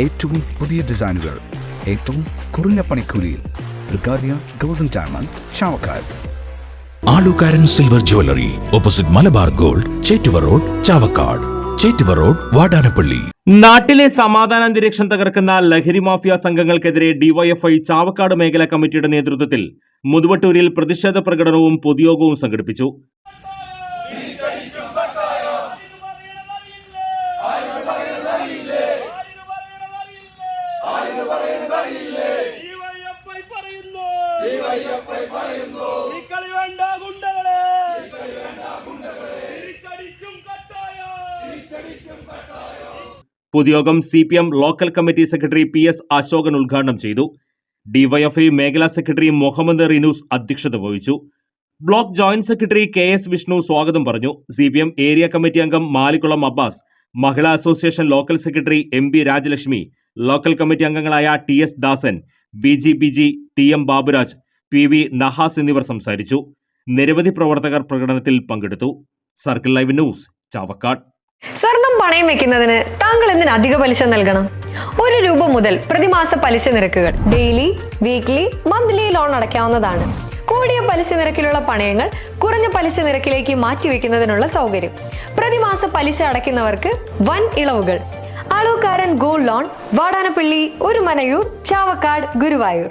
ഏറ്റവും പുതിയ ഡിസൈനുകൾ ഏറ്റവും കുറഞ്ഞ പണിക്കൂലിയിൽ ബ്രിഗാദിയ golden diamond Chavakkad. Alukkaran silver jewellery opposite Malabar gold Chettuva road Chavakkad. Chettuva road Vadanappally. നാട്ടിലെ സമാധാനാന്തരീക്ഷം തകർക്കുന്ന ലഹരി മാഫിയ സംഘങ്ങൾക്കെതിരെ ഡിവൈഎഫ്ഐ ചാവക്കാട് മേഖലാ കമ്മിറ്റിയുടെ നേതൃത്വത്തിൽ മുതുവട്ടൂരിൽ പ്രതിഷേധ പ്രകടനവും പൊതുയോഗവും സംഘടിപ്പിച്ചു. DYFI പറയുന്നു. ഈ കളി വേണ്ട ഗുണ്ടകളെ. തിരിച്ചടിക്കും കട്ടായം. പൊതുയോഗം C P M local committee secretary P S Ashokan ഉദ്ഘാടനം ചെയ്തു. ഡിവൈഎഫ്ഐ മേഖലാ സെക്രട്ടറി മുഹമ്മദ് റിനൂസ് അധ്യക്ഷത വഹിച്ചു. Block joint secretary K S Vishnu സ്വാഗതം പറഞ്ഞു. C P M area committee അംഗം Malikkulam Abbas Mahila association local secretary M B Rajalakshmi local committee അംഗങ്ങളായ T S Dasan B G P G T M Baburaj P V Nahas എന്നിവർ സംസാരിച്ചു. നിരവധി പ്രവർത്തകർ പ്രകടനത്തിൽ പങ്കെടുത്തു. Circle live news Chavakkad. സ്വർണം പണയം വെക്കുന്നതിന് താങ്കൾ എന്തിന് അധിക പലിശ നൽകണം? ഒരു രൂപ മുതൽ പ്രതിമാസ പലിശ നിരക്കുകൾ ഡെയിലി വീക്ക്ലി മന്ത്ലി ലോൺ അടയ്ക്കാവുന്നതാണ്. കൂടിയ പലിശ നിരക്കിലുള്ള പണയങ്ങൾ കുറഞ്ഞ പലിശ നിരക്കിലേക്ക് മാറ്റിവെക്കുന്നതിനുള്ള സൗകര്യം. പ്രതിമാസ പലിശ അടയ്ക്കുന്നവർക്ക് വൻ ഇളവുകൾ. Alukkaran gold loan Vadanappally Orumanayur Chavakkad Guruvayur.